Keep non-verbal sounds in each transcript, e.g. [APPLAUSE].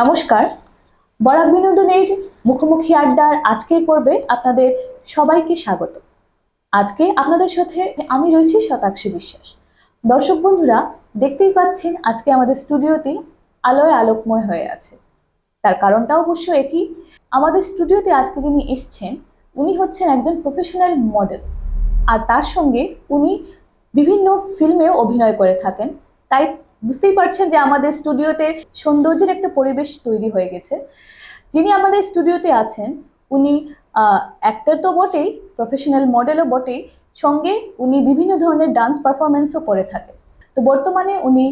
নমস্কার। বরাক বিনোদনের মুখোমুখি আড্ডার আজকের পর্বে আপনাদের সবাইকে স্বাগত। আজকে আপনাদের সাথে আমি রয়েছি শতাক্ষী বিশ্বাস। দর্শক বন্ধুরা, দেখতেই পাচ্ছেন আজকে আমাদের স্টুডিওতে আলোয় আলোকময় হয়ে আছে। তার কারণটা অবশ্য একই, আমাদের স্টুডিওতে আজকে যিনি এসছেন, উনি হচ্ছেন একজন প্রফেশনাল মডেল আর তার সঙ্গে উনি বিভিন্ন ফিল্মেও অভিনয় করে থাকেন। তাই বুঝতেই পারছেন যে আমাদের স্টুডিওতে সৌন্দর্যের একটা পরিবেশ তৈরি হয়ে গেছে। যিনি আমাদের স্টুডিওতে আছেন উনি অ্যাক্টর তো বটেই প্রফেশনাল মডেলও বটেই সঙ্গে উনি বিভিন্ন ধরনের ডান্স পারফরমেন্সও করে থাকেন তো বর্তমানে উনি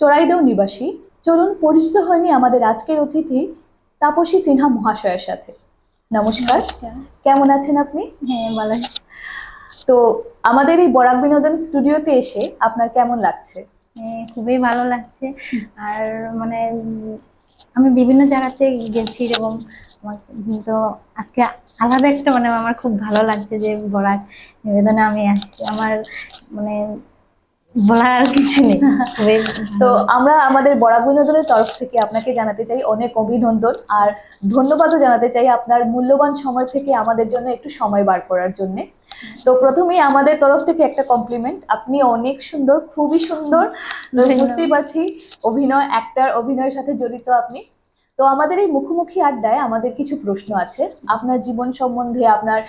চড়াইদেও নিবাসী। চলুন পরিচিত হয়নি আমাদের আজকের অতিথি তাপসী সিনহা মহাশয়ের সাথে। নমস্কার। কেমন আছেন আপনি? হ্যাঁ ভালো তো আমাদের এই বরাক বিনোদন স্টুডিওতে এসে আপনার কেমন লাগছে? খুবই ভালো লাগছে। আর মানে আমি বিভিন্ন জায়গাতে গেছি এবং আমার- তো আজকে আলাদা একটা মানে আমার খুব ভালো লাগছে যে বরাক নিবেদনে আমি আসছি আমার মানে বলার আর কিছু নেই। [LAUGHS] তো আমরা আমাদের বরাক বিনোদনের তরফ থেকে আপনাকে জানাতে চাই অনেক অভিনন্দন। আর ধন্যবাদও জানাতে চাই আপনার মূল্যবান সময় থেকে আমাদের জন্য একটু সময় বার করার জন্য। তো প্রথমেই আমাদের তরফ থেকে একটা কমপ্লিমেন্ট আপনি অনেক সুন্দর খুবই সুন্দর বুঝতেই পারছি অভিনয় অ্যাক্টর অভিনয়ের সাথে জড়িত আপনি। তো আমাদের এই মুখোমুখি আড্ডায় আমাদের কিছু প্রশ্ন আছে। আপনার জীবন সম্বন্ধে আপনার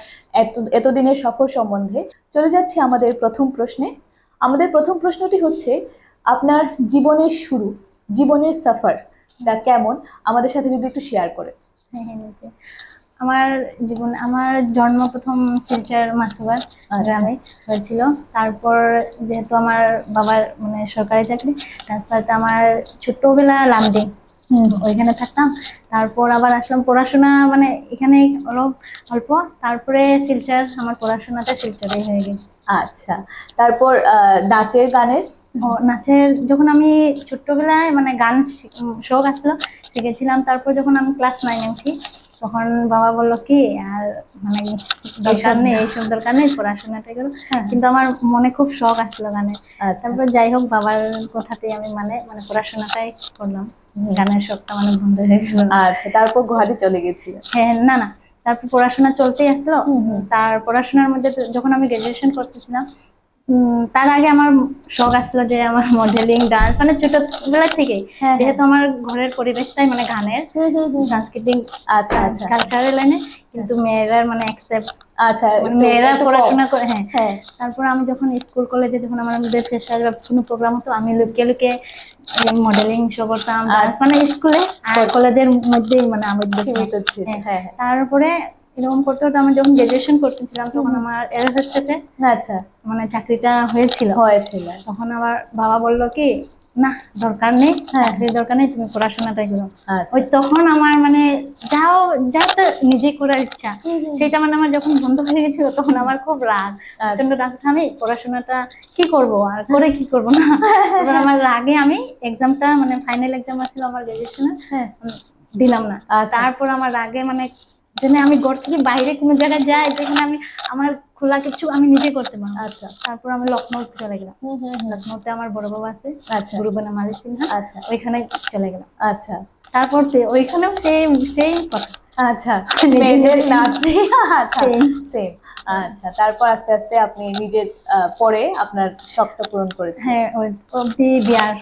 এত এতদিনের সফর সম্বন্ধে। চলে যাচ্ছি আমাদের প্রথম প্রশ্নে। আমাদের প্রথম প্রশ্নটি হচ্ছে আপনার জীবনের শুরু জীবনের সফর তা কেমন? আমাদের সাথে যদি একটু শেয়ার করে। হ্যাঁ হ্যাঁ। আমার জীবন আমার জন্ম প্রথম শিলচর মাসুবার গ্রামে হয়েছিল। তারপর যেহেতু আমার বাবার মানে সরকারি চাকরি ট্রান্সফারতে আমার ছোট্টবেলা লামডিং। ওইখানে থাকতাম। তারপর আবার আসলাম পড়াশোনা মানে এখানে অল্প অল্প। তারপরে শিলচর আমার পড়াশোনাটা শিলচরেই হয়ে গেছে আচ্ছা। তারপর নাচের গানের? নাচের যখন আমি ছোট্টবেলায় মানে গান শখ আসলো শিখেছিলাম। তারপর যখন আমি ক্লাস নাইনে উঠি তখন বাবা বলল কি আর মানে দরকার নেই এইসব দরকার নেই পড়াশোনাটা করো। হ্যাঁ। কিন্তু আমার মনে খুব শখ আসলো গানের আচ্ছা। তারপর যাই হোক বাবার কথাতেই আমি মানে মানে পড়াশোনাটাই করলাম। গানের শখটা মানে বন্ধ হয়ে গেল। আচ্ছা তারপর গুয়াহাটি চলে গেছিল? হ্যাঁ না না। তারপর পড়াশোনা চলতেই আসলো। তার পড়াশোনার মধ্যে যখন আমি গ্রাজুয়েশন করতেছিলাম তার আগে আমার শখ আসলো যে আমার মডেলিং ডান্স মানে ছোটবেলা থেকেই। হ্যাঁ, যেহেতু আমার ঘরের পরিবেশটাই মানে গানের সাংস্কৃতিক আচ্ছা আচ্ছা। কালচারাল লাইনে কিন্তু মেয়েরা মানে অ্যাকসেপ্ট আচ্ছা মানে মেয়েরা পড়াশোনা করে হ্যাঁ। হ্যাঁ। তারপর আমি যখন স্কুল কলেজে যখন আমার আমাদের ফ্রেশার বা কোনো প্রোগ্রাম হতো আমি লুকিয়ে লুকিয়ে মডেলিং শো করতাম আচ্ছা। মানে স্কুলে আর কলেজের মধ্যেই মানে আমি হ্যাঁ। হ্যাঁ হ্যাঁ। তারপরে এরকম করতে করতে আমি যখন গ্রাজুয়েশন করতেছিলাম তখন আমার এয়ার হোস্টেসে আচ্ছা। মানে চাকরিটা হয়েছিল। হয়েছিল। তখন আবার বাবা বলল কি না দরকার নেই। হ্যাঁ। চাকরির দরকার নেই তুমি পড়াশোনাটাই করো। আচ্ছা। ওই তখন আমার মানে যাও যা তো নিজে করার ইচ্ছা। সেটা মানে আমার যখন বন্ধ হয়ে গেছিল তখন আমার খুব রাগ। আচ্ছা। প্রচণ্ড রাগ। আমি পড়াশোনাটা কি করব আর করে কি করব না? [LAUGHS] এবার আমার রাগে আমি এক্সামটা মানে ফাইনাল এক্সাম আসছিল আমার গ্রাজুয়েশনের হ্যাঁ। দিলাম না। আচ্ছা। তারপর আমার রাগে মানে যেন আমি ঘর থেকে বাইরে কোনো জায়গায় যাই যেখানে আমি আমার খোলা কিছু আমি নিজে করতে পারব। আচ্ছা। তারপর আমি লখনৌ চলে গেলাম। লখনৌতে আমার বড় বাবা আছে আচ্ছা। গুরুবানা মালিক সিনহা। আচ্ছা। ওইখানে চলে গেলাম। আচ্ছা। তারপর ওইখানেও সেই সেই কথা। আচ্ছা। [LAUGHS] মেয়েদের নাচ [LAUGHS] আচ্ছা। সেম আচ্ছা। তারপর আস্তে আস্তে আপনি নিজের আহ, পরে আপনার শখটা পূরণ করেছেন। হ্যাঁ ওই অবধি বিয়ার।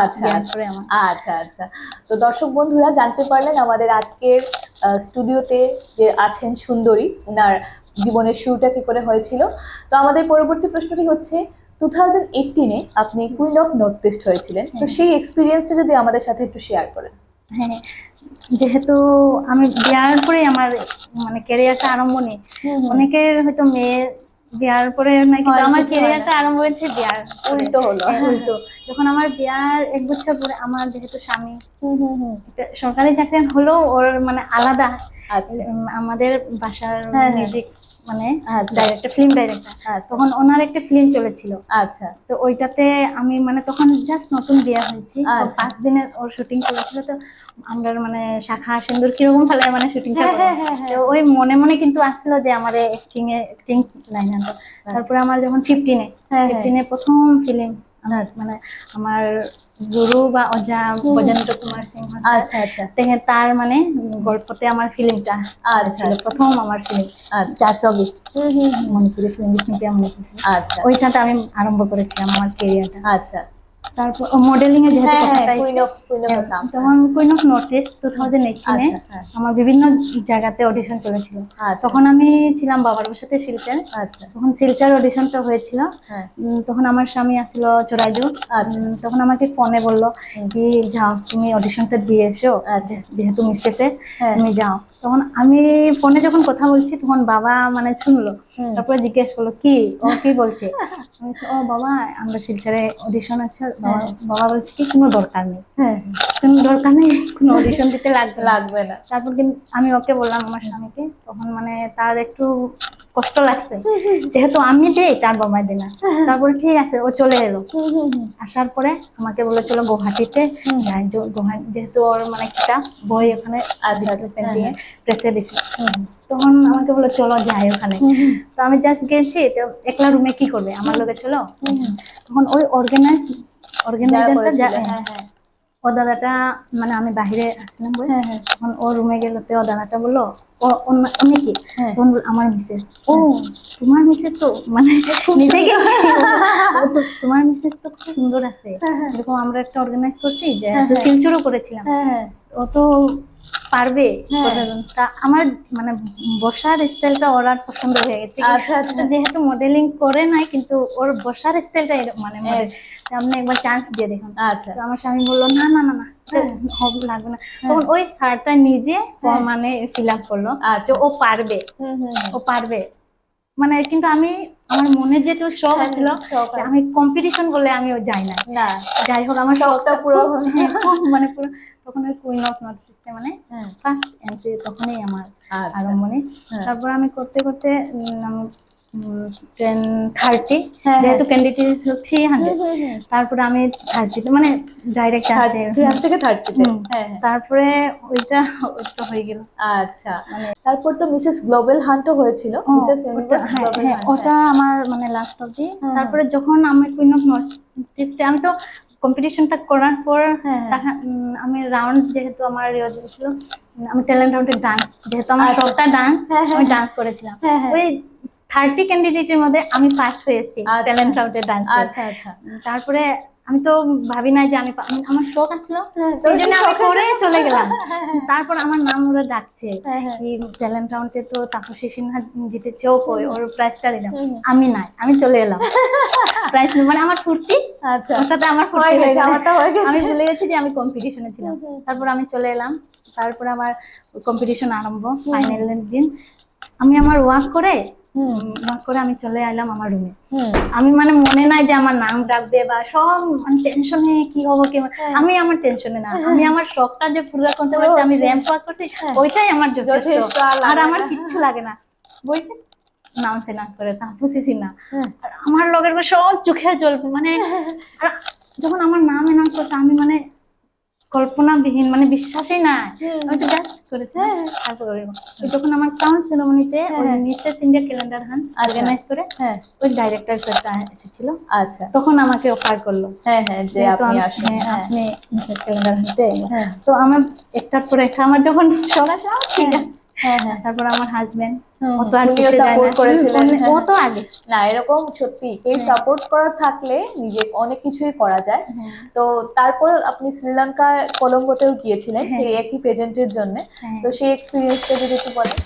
আচ্ছা। আচ্ছা আমার। আচ্ছা আচ্ছা। তো দর্শক বন্ধুরা জানতে পারলেন আমাদের আজকের স্টুডিওতে যে আছেন সুন্দরী ওনার জীবনের শুরুটা কি করে হয়েছিল? তো আমাদের পরবর্তী প্রশ্নটি হচ্ছে টু থাউজেন্ড এইটিনে আপনি কুইন অফ নর্থ ইস্ট হয়েছিলেন। তো হ্যাঁ। সেই এক্সপিরিয়েন্সটা যদি আমাদের সাথে একটু শেয়ার করেন। হ্যাঁ যেহেতু আমি বিয়ার পরে আমার মানে ক্যারিয়ারটা আরম্ভ নেই। অনেকের হয়তো মেয়ে বিয়ার পরে নাকি আমার ক্যারিয়ারটা আরম্ভ হয়েছে বিয়ার উল্টো হলো। হ্যাঁ, উল্টো। যখন আমার বিয়ার এক বছর পরে আমার যেহেতু স্বামী হুম হুম হুম। সরকারি চাকরি হলেও ওর মানে আলাদা। আচ্ছা। আমাদের বাসার হ্যাঁ, হ্যাঁ। মিউজিক মানে। ডাইরেক্টর ফিল্ম ডাইরেক্টর তখন ওনার একটা ফিল্ম চলেছিল আচ্ছা তো ওইটাতে আমি মানে তখন জাস্ট নতুন বিয়ে হয়েছি আচ্ছা। পাঁচ দিনের ওর শুটিং চলেছিল তো আমরা মানে শাখা সিন্দুর কীরকম ফেলে মানে শুটিং হ্যাঁ, হ্যাঁ, হ্যাঁ। ওই মনে মনে কিন্তু আসছিল যে আমার এক্টিং এ অ্যাক্টিং লাইন আনতো তারপরে আমার যখন ফিফটিনে। ফিফটিনে প্রথম ফিল্ম মানে আমার গুরু বা অজা হুম। কুমাৰ কুমার সিংহ আচ্ছা আচ্ছা। তেহে তার মানে গল্পতে আমার ফিল্মটা আচ্ছা। ছিল প্রথম আমার ফিল্ম চারশ চারশো বিশ। মণিপুরি ফিল্ম বিষ্ণুপ্রিয়া মণিপুরি। আচ্ছা। ওইটাতে আমি আরম্ভ করেছিলাম আমার কেরিয়ারটা আচ্ছা। তারপর মডেলিং এ যেহেতু হ্যাঁ হ্যাঁ কথাটা অফ কুইন অফ আসাম তখন queen of north east two thousand এইটিনে হ্যাঁ। আমার বিভিন্ন জায়গাতে অডিশন চলেছিল। আচ্ছা। তখন আমি ছিলাম বাবার বাসাতে শিলচর। আচ্ছা। তখন শিলচর অডিশনটা হয়েছিল। হ্যাঁ। তখন আমার স্বামী আসছিল চোরাইজু। আচ্ছা। তখন আমাকে ফোনে বলল। কি যাও তুমি অডিশনটা দিয়ে এসো। আচ্ছা। যেহেতু মিসেসে হ্যাঁ। তুমি যাও। তখন আমি ফোনে যখন কথা বলছি তখন বাবা মানে শুনলো। তারপরে জিজ্ঞেস করল কি? ও কি বলছে? [LAUGHS] ও বাবা আমরা শিলচরে অডিশন আছে। বাবা বাবা বলছে কি কোনো দরকার নেই। হ্যাঁ। কোনো দরকার নেই কোনো অডিশন দিতে লাগবে লাগবে না। তারপর কিন্তু আমি ওকে বললাম আমার স্বামীকে তখন মানে তার একটু কষ্ট লাগছে। যেহেতু আমি দিই তার বাবা দেয় না। তারপরে ঠিক আছে ও চলে এলো। আসার পরে আমাকে বলে চলো গুয়াহাটিতে যাই যে- যেহেতু ওর মানে একটা বই ওখানে আচ্ছা, আচ্ছা, পেন্টিং হ্যাঁ, প্রেসে দিছি। তখন আমাকে বলে চলো যাই ওখানে। তো আমি জাস্ট গেছি তো একলা রুমে কি করবে? আমার লোকে চলো। তখন ওই অর্গানাইজ অর্গানাইজারটা হ্যাঁ হ্যাঁ। ও দাদাটা মানে আমি বাহিরে আসলাম বলে হ্যাঁ হ্যাঁ। তখন ও রুমে গেল তো ও দাদাটা বলল ও অন্য- কি? হ্যাঁ। তখন আমার মিসেস ও। তোমার মিসেস তো মানে [LAUGHS] [LAUGHS] তোমার মিসেস তো খুব সুন্দর আছে। এরকম আমরা একটা অর্গানাইজ করছি যে। শিলচরও করেছিলাম। ও তো পারবে। তা আমার মানে বসার স্টাইলটা ওর আর পছন্দ হয়ে গেছে। আচ্ছা, আচ্ছা। যেহেতু মডেলিং করে নাই কিন্তু ওর বসার স্টাইলটা মানে আপনি একবার চান্স দিয়ে দেখুন আচ্ছা আমার স্বামী বলল না না না না হ্যাঁ। লাগবে না তখন ওই স্যারটা নিজে হ্যাঁ। মানে ফিল আপ করল আচ্ছা। যে ও পারবে হুম হুম হুম। ও পারবে মানে কিন্তু আমি আমার মনে যেহেতু শখ হ্যাঁ, ছিল। আমি কম্পিটিশন বলে আমি ও যাই না যাই হোক আমার শখটা পুরো। হ্যাঁ, মানে পুরো তখন ওই কুইন অফ নর্থ ইস্টে মানে হ্যাঁ ফার্স্ট এন্ট্রি তখনই আমার আচ্ছা হ্যাঁ। তারপর আমি করতে করতে টেন থার্টি হ্যাঁ, যেহেতু হ্যাঁ। Candidate hundred. তারপরে আমি থার্টিতে মানে ডাইরেক্ট আছে থার্টি থেকে থার্টিতে হুম। তারপরে ওইটা ওইটা হয়ে গেল আচ্ছা তারপর তো মিসেস গ্লোবাল হান্টও হয়েছিল মিসেস ওটা ইউনিভার্স গ্লোবাল ওটা আমার মানে লাস্ট অবধি তারপরে যখন আমি কুইন অফ নর্থ ইস্টে আমি তো কম্পিটিশনটা করার পর হ্যাঁ, আমি রাউন্ড যেহেতু আমার ইয়ে ছিল আমি ট্যালেন্ট রাউন্ডে ডান্স যেহেতু আমার আচ্ছা। শখটা ডান্স আমি। ডান্স করেছিলাম। ওই থার্টি ক্যান্ডিডেটের মধ্যে আমি ফার্স্ট হয়েছি আচ্ছা। ট্যালেন্ট ডান্স আচ্ছা আচ্ছা। তারপরে আমি তো ভাবি নাই যে আমি আমার শখ আসলো। হ্যাঁ, সেই জন্য আমি করে চলে গেলাম। [LAUGHS] তারপর আমার নাম ওরা ডাকছে হ্যাঁ, হ্যাঁ। ট্যালেন্ট রাউন্ডে তো তাপসী সিনহা জিতেছে ও কই ওর প্রাইজটা দিলাম। আমি নাই আমি চলে এলাম। [LAUGHS] প্রাইজ মানে আমার ফুর্তি আচ্ছা। আমার ফুর্তি হয়ে গেছে। আমি ভুলে গেছি যে আমি কম্পিটিশনে ছিলাম। তারপর আমি চলে এলাম। তারপর আমার কম্পিটিশন আরম্ভ ফাইনালের দিন। আমি আমার ওয়ার্ক করে করে আমি চলে এলাম আমার রুমে আমি মানে মনে নাই যে আমার নাম ডাকবে বা সব মানে টেনশনে কি হব কি হ্যাঁ। আমি আমার টেনশনে না আমি আমার শখটা যে পুরো করতে পারছি আমি র্যাম্প ওয়ার্ক করছি হ্যাঁ। ওইটাই আমার যথেষ্ট। আর আমার কিচ্ছু লাগে না। বইতে নামছে না করে না হ্যাঁ। আর আমার লগের সব চোখে জল মানে যখন আমার নাম এনাউন্স করতে আমি মানে কল্পনাবিহীন মানে বিশ্বাসই না। আমি তো জাস্ট করেছি। হ্যাঁ। তারপর যখন আমার কাউন্ট সেরোমনিতে মিস্টার। ইন্ডিয়া ক্যালেন্ডার হান। অর্গানাইজ করে হ্যাঁ। ওই ডাইরেক্টর স্যারটা এসেছিল। আচ্ছা। তখন আমাকে অফার করল। হ্যাঁ হ্যাঁ যে আপনি আসুন। হ্যাঁ, আপনি মিসেস ক্যালেন্ডার হানতে হ্যাঁ। তো আমার একটার পর একটা আমার যখন চলে যাও ঠিক আছে হ্যাঁ হ্যাঁ। তারপর আমার হাজবেন্ড ও তো আর কিছু। করেছিলেন, ও। তো আগে। না এরকম সত্যি কেউ সাপোর্ট করা থাকলে নিজে অনেক কিছুই করা যায়। তো তারপর আপনি শ্রীলঙ্কা কলম্বোতেও গিয়েছিলেন হ্যাঁ। সেই একই পেজেন্টের জন্য। তো সেই এক্সপিরিয়েন্সটা যদি একটু বলেন।